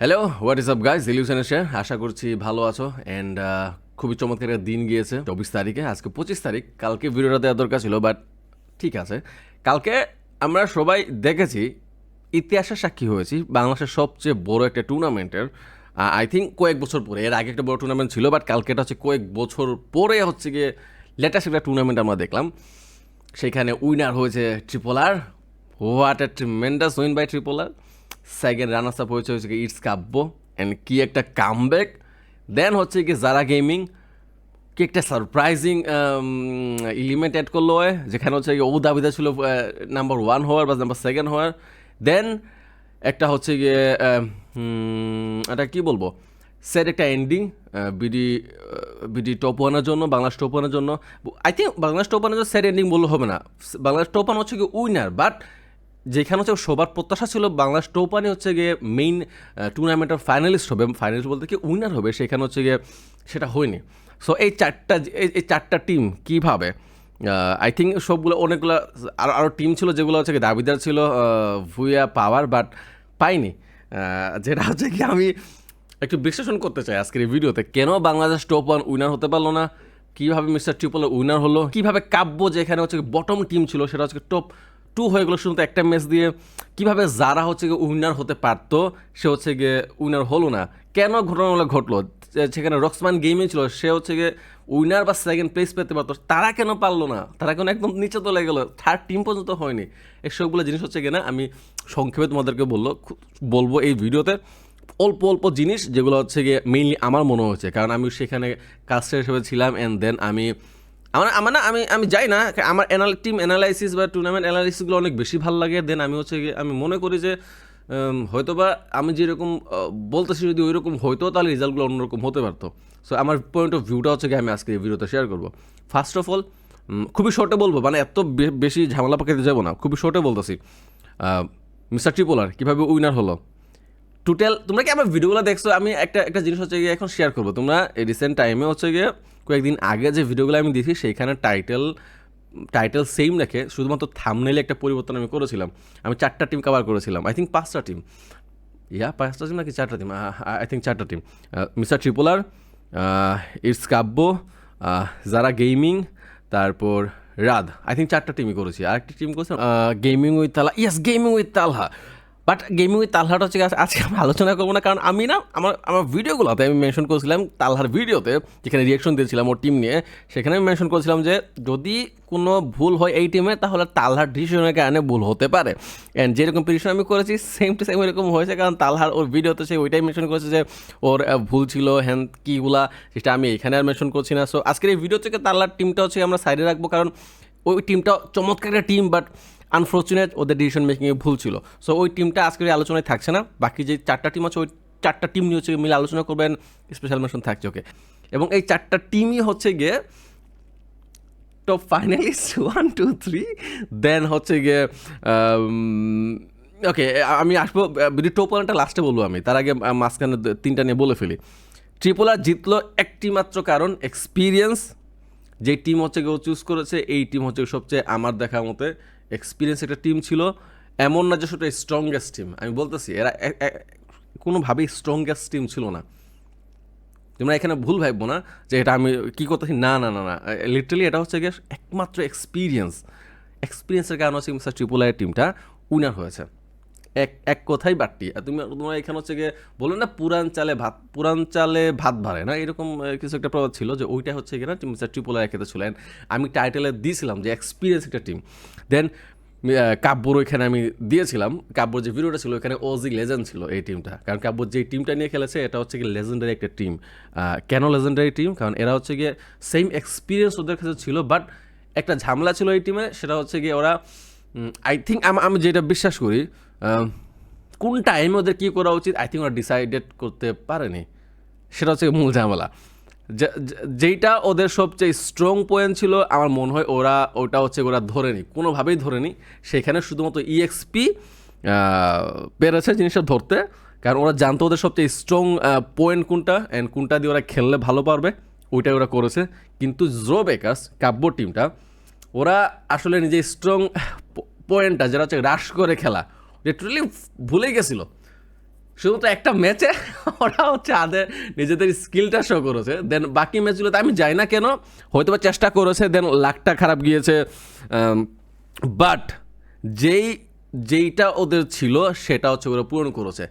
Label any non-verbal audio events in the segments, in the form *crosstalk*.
Hello what is up guys illusion এসে আশা করছি ভালো আছো অ্যান্ড খুবই চমৎকার একটা দিন গিয়েছে, চব্বিশ তারিখে, আজকে পঁচিশ তারিখ, কালকে ভিডিওটা দেওয়া দরকার ছিল বাট ঠিক আছে। কালকে আমরা সবাই দেখেছি, ইতিহাসের সাক্ষী হয়েছি, বাংলাদেশের সবচেয়ে বড় একটা টুর্নামেন্টের আই থিঙ্ক কয়েক বছর পরে, এর আগে একটা বড় টুর্নামেন্ট ছিল বাট কালকে এটা হচ্ছে কয়েক বছর পরে হচ্ছে গিয়ে লেটেস্ট একটা টুর্নামেন্ট আমরা দেখলাম। সেখানে উইনার হয়েছে triple R what a tremendous win by triple R second runners up হয়েছে হচ্ছে ইটস কাব্য অ্যান্ড কি একটা কামব্যাক দেন হচ্ছে কি জারা গেমিং কি একটা সারপ্রাইজিং ইলিমেন্ট অ্যাড করল হয় যেখানে হচ্ছে দাবিদা ছিল নাম্বার ওয়ান হওয়ার বা নাম্বার সেকেন্ড হওয়ার। দেন একটা হচ্ছে গিয়ে আহ, এটা কি বলব? স্যার একটা এন্ডিং বিডি বিডি টপ ওয়ানের জন্য বাংলাদেশ টপ ওয়ানের জন্য। আই থিঙ্ক বাংলাদেশ টপ ওয়ানের জন্য স্যার এন্ডিং বললে হবে না। বাংলাদেশ টপ ওয়ান হচ্ছে কি উইনার বাট যেখানে হচ্ছে সবার প্রত্যাশা ছিল বাংলাদেশ টপ ওয়ানই হচ্ছে গিয়ে মেইন টুর্নামেন্টের ফাইনালিস্ট হবে ফাইনালিস্ট বলতে কি উইনার হবে, সেখানে হচ্ছে গিয়ে সেটা হয়নি। সো এই চারটা এই চারটা টিম কীভাবে? আই থিঙ্ক সবগুলো অনেকগুলো আরও আরও টিম ছিল যেগুলো হচ্ছে দাবিদার ছিল ভুইয়া পাওয়ার বাট পাইনি। যেটা হচ্ছে কি আমি একটু বিশ্লেষণ করতে চাই আজকের এই ভিডিওতে। কেন বাংলাদেশ টপ ওয়ান উইনার হতে পারল না? কীভাবে মিস্টার ট্রিপল উইনার হলো? কীভাবে কাব্য যেখানে হচ্ছে বটম টিম ছিল, সেটা হচ্ছে টপ টু হয়ে গেলো শুধু একটা ম্যাচ দিয়ে। কীভাবে যারা হচ্ছে গিয়ে উইনার হতে পারতো, সে হচ্ছে গিয়ে উইনার হলো না। কেন ঘটনাগুলো ঘটলো? সেখানে রক্সমান গেমে ছিল, সে হচ্ছে গিয়ে উইনার বা সেকেন্ড প্লেস পেতে পারতো। তারা কেন পারল না? তারা কেন একদম নিচে চলে গেলো? থার্ড টিম পর্যন্ত হয়নি। এসবগুলো জিনিস হচ্ছে কিনা আমি সংক্ষেপে তোমাদেরকে বলল বলব এই ভিডিওতে। অল্প অল্প জিনিস যেগুলো হচ্ছে গিয়ে মেইনলি আমার মনে হচ্ছে কারণ আমি সেখানে কাস্টার হিসেবে ছিলাম অ্যান্ড দেন আমি আমার আমার না, আমি আমি যাই না, আমার অ্যানাল টিম অ্যানালাইসিস বা টুর্নামেন্ট অ্যানালাইসিসগুলো অনেক বেশি ভালো লাগে দেন আমি হচ্ছে আমি মনে করি যে হয়তোবা আমি যেরকম বলতেছি যদি ওই রকম হইতো, তাহলে রেজাল্টগুলো অন্যরকম হতে পারতো। সো আমার পয়েন্ট অফ ভিউটা হচ্ছে গিয়ে আমি আজকে এই ভিডিওতে শেয়ার করব। ফার্স্ট অফ অল খুবই শর্টে বলব মানে এত বেশি ঝামেলা পাকাতে যাব না, খুবই শর্টে বলতেছি। মিস্টার ট্রিপোলার কীভাবে উইনার হলো? টোটাল তোমরা কি আমার ভিডিওগুলো দেখছ? আমি একটা একটা জিনিস হচ্ছে গিয়ে এখন শেয়ার করব। তোমরা রিসেন্ট টাইমে হচ্ছে গিয়ে কয়েকদিন আগে যে ভিডিওগুলো আমি দেখি সেইখানে টাইটেল টাইটেল সেম রেখে শুধুমাত্র থামনেলে একটা পরিবর্তন আমি করেছিলাম। আমি চারটা টিম কভার করেছিলাম। আই থিঙ্ক পাঁচটা টিম ইয়া পাঁচটা টিম নাকি চারটা টিম আই থিঙ্ক চারটা team mister triple R it's Kabbo যারা গেমিং তারপর রাদ আই থিঙ্ক চারটা টিমই করেছি। আরেকটা টিম করেছি gaming with Talha yes gaming with Talha but gaming with তালহাটা হচ্ছে আজকে আমি আলোচনা করব না, কারণ আমি না আমার আমার ভিডিওগুলোতে আমি মেনশন করেছিলাম তালহার ভিডিওতে যেখানে রিয়াকশন দিয়েছিলাম ওর টিম নিয়ে, সেখানে আমি মেনশন করেছিলাম যে যদি কোনো ভুল হয় এই টিমে তাহলে তালহার ডিসিশনের কারণে ভুল হতে পারে। অ্যান্ড যেরকম প্রিডিকশন আমি করেছি সেম টু সেম এরকম হয়েছে, কারণ তালহার ওর ভিডিওতে সে ওইটাই মেনশন করেছে যে ওর ভুল ছিল, হ্যান, কীগুলা, সেটা আমি এখানে আর মেনশন করছি না। সো আজকের এই ভিডিও থেকে তালহার টিমটা হচ্ছে আমরা সাইডে রাখব, কারণ ওই টিমটা চমৎকার একটা টিম বাট আনফর্চুনেট ওদের ডিসিশন মেকিংয়ে ভুল ছিল। সো ওই টিমটা আজকের আলোচনায় থাকছে না। বাকি যে চারটা টিম আছে, ওই চারটা টিম নিয়ে হচ্ছে মিলে আলোচনা করবেন। স্পেশাল মেনশন থাকছে ওকে এবং এই চারটা টিমই হচ্ছে গিয়ে top finalist one two three then হচ্ছে গিয়ে ওকে আমি আসব, যদি টপ ওয়ানটা লাস্টে বলব আমি, তার আগে মাঝখানে তিনটা নিয়ে বলে ফেলি। ট্রিপোলা জিতলো একটি মাত্র কারণ এক্সপিরিয়েন্স যে টিম হচ্ছে কেউ চুজ করেছে, এই টিম হচ্ছে সবচেয়ে আমার দেখা মতে এক্সপিরিয়েন্স একটা টিম ছিল, এমন না যে সেটা স্ট্রংগেস্ট টিম আমি বলতেছি, এরা কোনোভাবেই স্ট্রংগেস্ট টিম ছিল না। তোমরা এখানে ভুল ভাববো না যে এটা আমি কী করতেছি? না না না না। লিটারালি এটা হচ্ছে গিয়ে একমাত্র এক্সপিরিয়েন্স এক্সপিরিয়েন্সের কারণ হচ্ছে মিস্টার আইয়ের টিমটা উইনার হয়েছে। এক এক কথাই বাট্টি আর তুমি, তোমরা এখানে হচ্ছে গিয়ে বলো না, পুরান চালে ভাত, পুরান চালে ভাত ভাড়ে না? এরকম কিছু একটা প্রবাদ ছিল যে ওইটা হচ্ছে কিনা মিস্টার ট্রিপল খেতে ছিলেন। আমি টাইটেলে দিয়েছিলাম যে এক্সপিরিয়েন্স একটা টিম দেন কাব্যর ওইখানে আমি দিয়েছিলাম। কাব্যর যে ভিডিওটা ছিল ওখানে ওজি লেজেন্ড ছিল এই টিমটা কারণ কাব্যর যে টিমটা নিয়ে খেলেছে, এটা হচ্ছে কি লেজেন্ডারি একটা টিম কেন লেজেন্ডারি টিম কারণ এরা হচ্ছে গিয়ে সেম এক্সপিরিয়েন্স ওদের কাছে ছিল বাট একটা ঝামেলা ছিল এই টিমে সেটা হচ্ছে গিয়ে ওরা আই থিঙ্ক আমি যেটা বিশ্বাস করি কোন টাইমে ওদের কী করা উচিত? আই থিঙ্ক ওরা ডিসাইডেড করতে পারেনি। সেটা হচ্ছে মূল ঝামেলা। যেইটা ওদের সবচেয়ে স্ট্রং পয়েন্ট ছিল, আমার মনে হয় ওরা, ওটা হচ্ছে ওরা ধরেনি। কোনোভাবেই ধরেনি। সেখানে শুধুমাত্র E ইএক্সপি পেরেছে জিনিসটা ধরতে। কারণ ওরা জানতো ওদের সবচেয়ে স্ট্রং পয়েন্ট কোনটা অ্যান্ড কোনটা দিয়ে ওরা খেললে ভালো পারবে। ওইটাই ওরা করেছে। কিন্তু জো বেকার্স কাব্য টিমটা ওরা আসলে নিজে স্ট্রং পয়েন্টটা যেটা হচ্ছে রাশ করে খেলা লিটারালি ভুলে গেছিল। শুধুমাত্র একটা ম্যাচে ওরা হচ্ছে আদের নিজেদের স্কিলটা শো করেছে। দেন বাকি ম্যাচগুলোতে আমি যাই না কেন হয়তো বা চেষ্টা করেছে দেন লাকটা খারাপ গিয়েছে। বাট যেই, যেইটা ওদের ছিল, সেটা হচ্ছে ওরা পূরণ করেছে।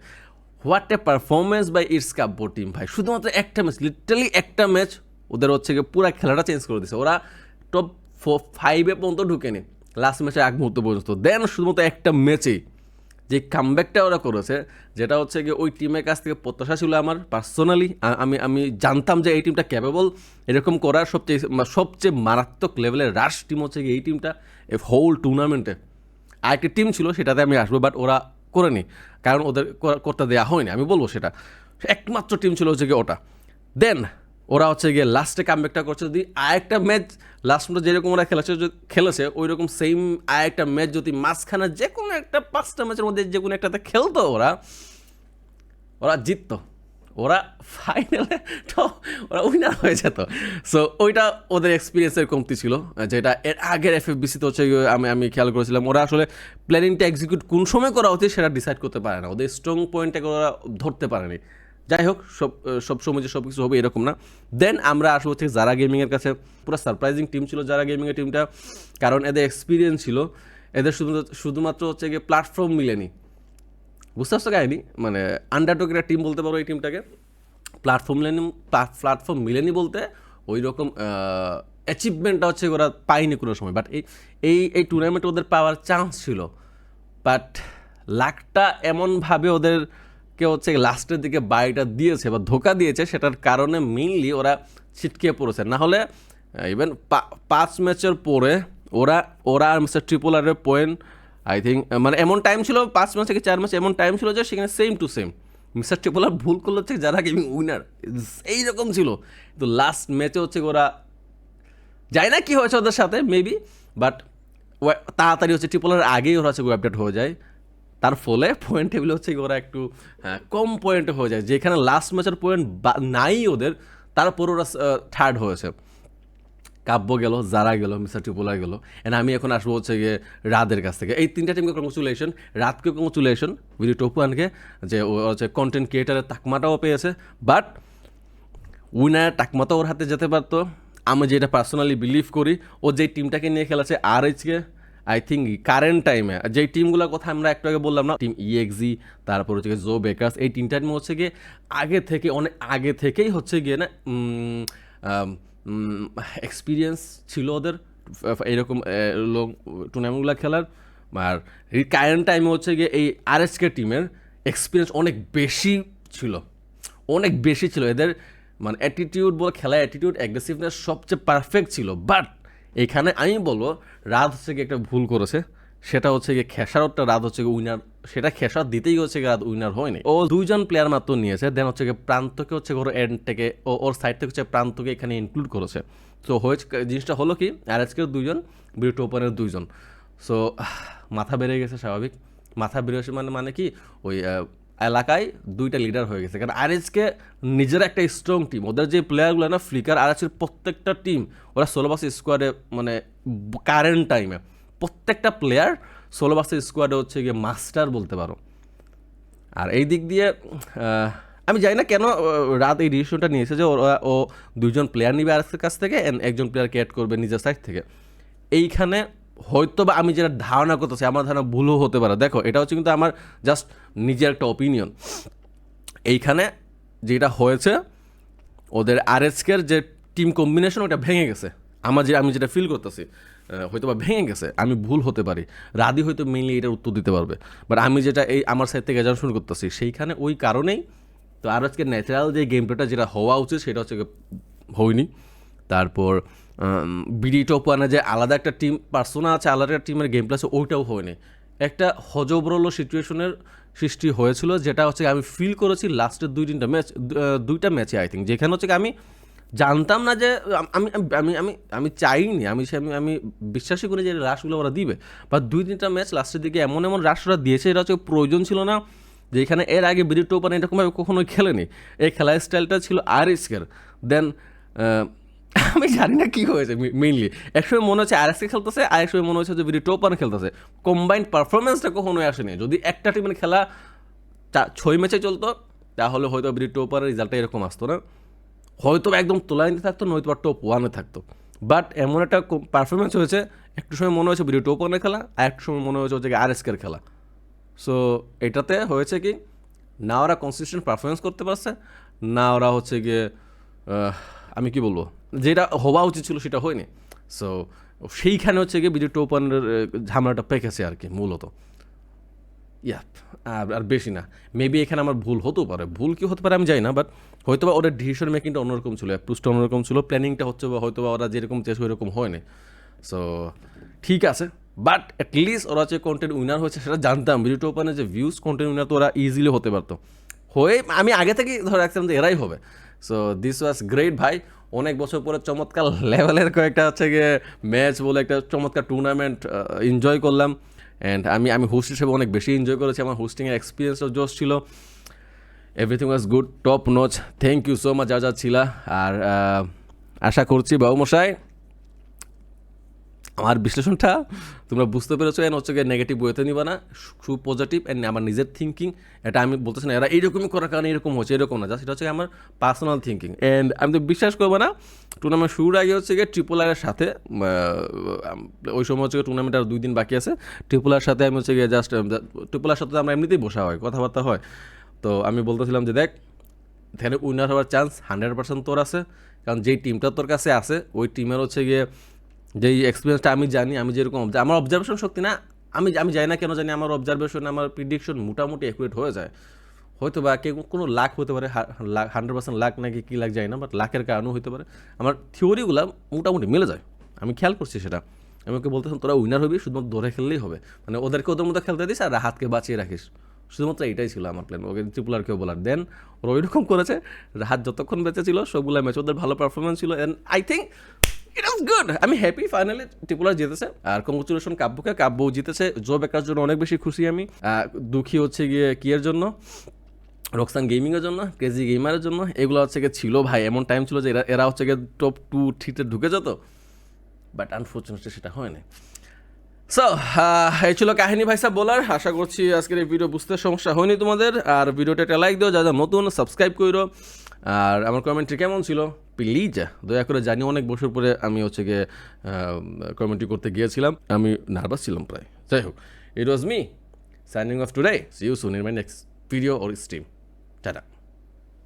What a performance by it's Kabbo team ভাই। শুধুমাত্র একটা ম্যাচ লিটারালি একটা ম্যাচ ওদের হচ্ছে গিয়ে পুরো খেলাটা চেঞ্জ করে দিয়েছে। ওরা টপ ফাইভে পর্যন্ত ঢুকেনি। লাস্ট ম্যাচে আগ মুহূর্ত পর্যন্ত। দেন শুধুমাত্র একটা ম্যাচেই যে কামব্যাকটা ওরা করেছে, যেটা হচ্ছে গিয়ে ওই টিমের কাছ থেকে প্রত্যাশা ছিল আমার পার্সোনালি আমি আমি জানতাম যে এই টিমটা ক্যাপেবল এরকম করার সবচেয়ে সবচেয়ে মারাত্মক লেভেলের রাশ টিম হচ্ছে গিয়ে এই টিমটা হোল টুর্নামেন্টে আরেকটি টিম ছিল, সেটাতে আমি আসব বাট ওরা করেনি কারণ ওদের করতে দেওয়া হয়নি, আমি বলব সেটা। একমাত্র টিম ছিল হচ্ছে গিয়ে ওটা। দেন ওরা হচ্ছে গিয়ে লাস্টে কামব্যাকটা করছে। যদি আরেকটা ম্যাচ লাস্ট ম্যাচ যেরকম ওরা খেলেছে খেলেছে ওই রকম সেম আরেকটা ম্যাচ যদি মাঝখানে যে কোনো একটা পাঁচটা ম্যাচের মধ্যে যে কোনো একটাতে খেলতো ওরা ওরা জিততো। ওরা ফাইনালে ওরা উইনার হয়ে যেত। সো ওইটা ওদের এক্সপিরিয়েন্সের কমতি ছিল, যেটা এর আগের এফ বিসিতে হচ্ছে আমি আমি খেয়াল করেছিলাম, ওরা আসলে প্ল্যানিংটা এক্সিকিউট কোন সময় করা উচিত সেটা ডিসাইড করতে পারে না। ওদের স্ট্রং পয়েন্টটাকে ওরা ধরতে পারেনি। যাই হোক সব সব সময় যে সব কিছু হবে এরকম না। দেন আমরা আসব হচ্ছে যারা গেমিংয়ের কাছে। পুরো সারপ্রাইজিং টিম ছিল যারা গেমিংয়ের টিমটা কারণ এদের এক্সপিরিয়েন্স ছিল। এদের শুধুমাত্র শুধুমাত্র হচ্ছে গিয়ে প্ল্যাটফর্ম মিলেনি। বুঝতে পারছ কাহিনি? মানে আন্ডারটক একটা টিম বলতে পারো এই টিমটাকে প্ল্যাটফর্ম মিলেনি প্ল্যাটফর্ম মিলেনি বলতে। ওই রকম অ্যাচিভমেন্টটা হচ্ছে ওরা পায়নি কোনো সময়। বাট এই এই এই টুর্নামেন্টে ওদের পাওয়ার চান্স ছিল। বাট লাকটা এমনভাবে ওদেরকে হচ্ছে লাস্টের দিকে বাড়িটা দিয়েছে বা ধোকা দিয়েছে, সেটার কারণে মেইনলি ওরা ছিটকে পড়েছে। না হলে ইভেন পাঁচ ম্যাচের পরে ওরা ওরা আর মিস্টার ট্রিপল আরের পয়েন্ট আই থিঙ্ক মানে এমন টাইম ছিল পাঁচ ম্যাচ থেকে চার ম্যাচ এমন টাইম ছিল যে সেখানে same to same mister triple R ভুল করল হচ্ছে যারা গেমিং উইনার এই রকম ছিল। কিন্তু লাস্ট ম্যাচে হচ্ছে ওরা, জানি না কী হয়েছে ওদের সাথে মেবি বাট তাড়াতাড়ি হচ্ছে ট্রিপলের আগেই ওরা হচ্ছে আপডেট হয়ে যায়। তার ফলে পয়েন্ট টেবিল হচ্ছে ওরা একটু হ্যাঁ, কম পয়েন্টে হয়ে যায়। যেখানে লাস্ট ম্যাচের পয়েন্ট নাই ওদের তারপর ওরা থার্ড হয়েছে। কাব্য গেল জারা গেল মিস্টার টিপোলা গেল। এন্ড আমি এখন আসব হচ্ছে গিয়ে রাদের কাছ থেকে। এই তিনটা টিমকে কংগ্রেচুলেশন রাতকে কংগ্রেচুলেশন ভিডিও টপুয়ানকে যে ও হচ্ছে কন্টেন্ট ক্রিয়েটারের তাকমাটাও পেয়েছে। বাট উইনার টাকমাতা ওর হাতে যেতে পারতো। আমি যেটা পার্সোনালি বিলিভ করি ও যে টিমটাকে নিয়ে খেলেছে আর এইচকে আই থিঙ্ক কারেন্ট টাইমে যেই টিমগুলোর কথা আমরা একটু আগে বললাম না টিম ইএক্সি তারপর হচ্ছে গিয়ে জো বেকার্স এই তিনটা টিম হচ্ছে গিয়ে আগে থেকে অনেক, আগে থেকেই হচ্ছে গিয়ে না এক্সপিরিয়েন্স ছিল ওদের এইরকম টুর্নামেন্টগুলো খেলার। আর কারেন্ট টাইমে হচ্ছে গিয়ে এই আরএসকে টিমের এক্সপিরিয়েন্স অনেক বেশি ছিল। অনেক বেশি ছিল। এদের মানে অ্যাটিটিউড বল খেলা অ্যাটিটিউড অ্যাগ্রেসিভনেস সবচেয়ে পারফেক্ট ছিল। বাট এখানে আমি বলব রাত হচ্ছে গিয়ে একটা ভুল করেছে। সেটা হচ্ছে গিয়ে খেসারতটা রাত হচ্ছে গিয়ে উইনার সেটা খেসার দিতেই হচ্ছে রাত উইনার হয়নি। ও দুইজন প্লেয়ার মাত্র নিয়েছে দেন হচ্ছে গিয়ে প্রান্তকে হচ্ছে ওর এন্ড থেকে, ও ওর সাইড থেকে হচ্ছে প্রান্তকে এখানে ইনক্লুড করেছে। তো হয়েছে, জিনিসটা হলো কি আর আজকের দুইজন বিরুট ওপেনের দুইজন। সো মাথা বেড়ে গেছে স্বাভাবিক। মাথা বেড়ে মানে মানে কি, ওই এলাকায় দুইটা লিডার হয়ে গেছে। কারণ আরএসকে নিজের একটা স্ট্রং টিম ওদের যে প্লেয়ারগুলো না ফ্লিকার আরএসের প্রত্যেকটা টিম ওরা ষোলো বাস স্কোয়াডে মানে কারেন্ট টাইমে প্রত্যেকটা প্লেয়ার ষোলো বাসের স্কোয়াডে হচ্ছে গিয়ে মাস্টার বলতে পারো। আর এই দিক দিয়ে আমি জানি না কেন রাত এই ডিসিশনটা নিয়েছে যে ওরা, ও দুজন প্লেয়ার নিবে আরএসের কাছ থেকে একজন প্লেয়ারকে অ্যাড করবে নিজের সাইড থেকে। এইখানে হয়তো বা আমি যেটা ধারণা করতেছি, আমার ধারণা ভুলও হতে পারে। দেখো, এটা হচ্ছে কিন্তু আমার জাস্ট নিজের একটা অপিনিয়ন এইখানে যেটা হয়েছে, ওদের আরএসকের যে টিম কম্বিনেশন ওটা ভেঙে গেছে। আমার যে, আমি যেটা ফিল করতেছি হয়তো বা ভেঙে গেছে, আমি ভুল হতে পারি। রাদি হয়তো মেইনলি এটার উত্তর দিতে পারবে। বাট আমি যেটা এই আমার সাইড থেকে শুরু করতেছি, সেইখানে ওই কারণেই তো আর আজকে ন্যাচারাল যে গেম প্লেটা যেটা হওয়া উচিত, সেটা হচ্ছে হয়নি। তারপর বিডি টপ ওয়ানে যে আলাদা একটা টিম পার্সোনা আছে, আলাদা একটা টিমের গেম প্লে আছে, ওইটাও হয়নি। একটা হজবরল সিচুয়েশনের সৃষ্টি হয়েছিল, যেটা হচ্ছে আমি ফিল করেছি লাস্টের দুই তিনটা ম্যাচ দুইটা ম্যাচে আই থিঙ্ক যেখানে হচ্ছে আমি জানতাম না যে, আমি আমি আমি আমি চাইনি, আমি আমি আমি বিশ্বাসই করি যে রাশগুলো ওরা দিবে। বা দুই তিনটা ম্যাচ লাস্টের দিকে এমন এমন রাশ ওরা দিয়েছে, এটা হচ্ছে প্রয়োজন ছিল না যেখানে এর আগে বিডি টোপান এরকমভাবে কখনোই খেলেনি। এই খেলার স্টাইলটা ছিল আর দেন *laughs* আমি জানি না কী হয়েছে মেইনলি একসময় মনে হচ্ছে আর এসকে খেলতেছে, আর একসময় মনে হচ্ছে যে বিডি টোপান খেলতেছে। কম্বাইন্ড পারফরমেন্সটা কখনোই আসেনি। যদি একটা টিমের খেলা ছয় ম্যাচে চলতো, তাহলে হয়তো বিডি টোপারের রেজাল্টটা এরকম আসতো না। হয়তো একদম তোলা নিতে থাকতো, নয়তো বা টপ ওয়ানে থাকতো। বাট এমন একটা পারফরমেন্স হয়েছে, একটু সময় মনে হয়েছে বিডি টপ ওয়ানের খেলা, আর একটু সময় মনে হয়েছে হচ্ছে আর এসকের খেলা। সো এটাতে হয়েছে কি, না ওরা কনসিস্টেন্ট পারফরমেন্স করতে পারছে, না ওরা হচ্ছে গিয়ে আমি কি বলব? যেটা হওয়া উচিত ছিল সেটা হয়নি। সো সেইখানে হচ্ছে গিয়ে বিজয় টোপানের ঝামেলাটা পেকেছে আর কি মূলত। ইয়া আর আর বেশি না। মেবি এখানে আমার ভুল হতেও পারে। ভুল কি হতে পারে আমি জানি না বাট হয়তো বা ওদের ডিসিশন মেকিংটা অন্যরকম ছিল অ্যাপ্রুচটা অন্যরকম ছিল প্ল্যানিংটা হচ্ছে বা হয়তো বা ওরা যেরকম চেয়েছে ওইরকম হয়নি। সো ঠিক আছে বাট অ্যাটলিস্ট ওরা যে কন্টেন্ট উইনার হয়েছে সেটা জানতাম। ভিডিও ওপেনে যে ভিউজ কন্টেন্ট উইনার তো ওরা ইজিলি হতে পারতো। হয়ে, আমি আগে থেকেই ধরে রাখতাম যে এরাই হবে। সো দিস ওয়াজ গ্রেট ভাই। অনেক বছর পরে চমৎকার লেভেলের কয়েকটা হচ্ছে গিয়ে ম্যাচ বলে একটা চমৎকার টুর্নামেন্ট এনজয় করলাম। অ্যান্ড আমি আমি হোস্ট হিসেবে অনেক বেশি এনজয় করেছি। আমার হোস্টিংয়ের এক্সপিরিয়েন্সও জোস ছিল। Everything was good top notch thank you so much যা যা ছিলা আর আশা করছি বাবু মশাই আমার বিশ্লেষণটা তোমরা বুঝতে পেরেছ এন হচ্ছে গিয়ে নেগেটিভ ওয়েতে নিবা না। খুব পজিটিভ অ্যান্ড আমার নিজের থিঙ্কিং এটা আমি বলতেছি না, এরা এইরকমই করার কারণে এরকম হচ্ছে এরকম না যা সেটা হচ্ছে আমার পার্সোনাল থিঙ্কিং অ্যান্ড আমি তো বিশ্বাস করব না টুর্নামেন্ট শুরুর আগে হচ্ছে গিয়ে ট্রিপল আরের সাথে ওই সময় হচ্ছে টুর্নামেন্ট আর দুই দিন বাকি আছে ট্রিপল আর সাথে আমি হচ্ছে গিয়ে জাস্ট ট্রিপল আর সাথে আমরা এমনিতেই বসা হয়, কথাবার্তা হয়। তো আমি বলতেছিলাম যে দেখ, এখানে উইনার হওয়ার চান্স হান্ড্রেড পার্সেন্ট তোর আছে, কারণ যেই টিমটা তোর কাছে আছে, ওই টিমের হচ্ছে গিয়ে যেই এক্সপিরিয়েন্সটা আমি জানি, আমি যেরকম আমার অবজারভেশন শক্তি না, আমি আমি জানি না কেন জানি আমার অবজারভেশন আমার প্রিডিকশন মোটামুটি অ্যাকুরেট হয়ে যায়। হয়তো বা কেউ কোনো লাখ হতে পারে হান্ড্রেড পার্সেন্ট লাখ নাকি কী লাখ যায় না বাট লাখের কারণও হতে পারে। আমার থিওরিগুলো মোটামুটি মিলে যায়। আমি খেয়াল করছি সেটা। আমি ওকে বলতেছিলাম, তোরা উইনার হবি, শুধুমাত্র ধরে খেললেই হবে। মানে ওদেরকে ওদের মতো খেলতে দিস আর হাতকে বাঁচিয়ে রাখিস। শুধুমাত্র এটাই ছিল আমার প্ল্যান ওকে ত্রিপুলারকেও বলার। দেন ওরা ওইরকম করেছে, রাহাত যতক্ষণ বেঁচে ছিল সবগুলো ম্যাচ ওদের ভালো পারফরমেন্স ছিল। And I think it was good আমি হ্যাপি ফাইনালি ত্রিপুলার জিতেছে। আর কংগ্রেচুলেশন কাব্যকে। কাব্য জিতেছে। জো বেকার জন্য অনেক বেশি খুশি আমি। দুঃখী হচ্ছে গিয়ে কিয়ের জন্য? রক্সান গেমিংয়ের জন্য কেজি গেমারের জন্য। এগুলো হচ্ছে গিয়ে ছিল ভাই, এমন টাইম ছিল যে এরা এরা হচ্ছে গিয়ে টপ টু থ্রিতে ঢুকে যেত। বাট আনফর্চুনেটলি সেটা হয়নি সো এই ছিল কাহিনী ভাই সাহেব বলার। আশা করছি আজকের এই ভিডিও বুঝতে সমস্যা হয়নি তোমাদের। আর ভিডিওটা একটা লাইক দিও, যারা নতুন সাবস্ক্রাইব করো আর আমার কমেন্ট্রি কেমন ছিল? প্লিজ দয়া করে জানি, অনেক বছর পরে আমি হচ্ছে গিয়ে কমেন্ট্রি করতে গিয়েছিলাম। আমি নার্ভাস ছিলাম প্রায়। যাই হোক it was me signing off today see you soon in my next video or stream tata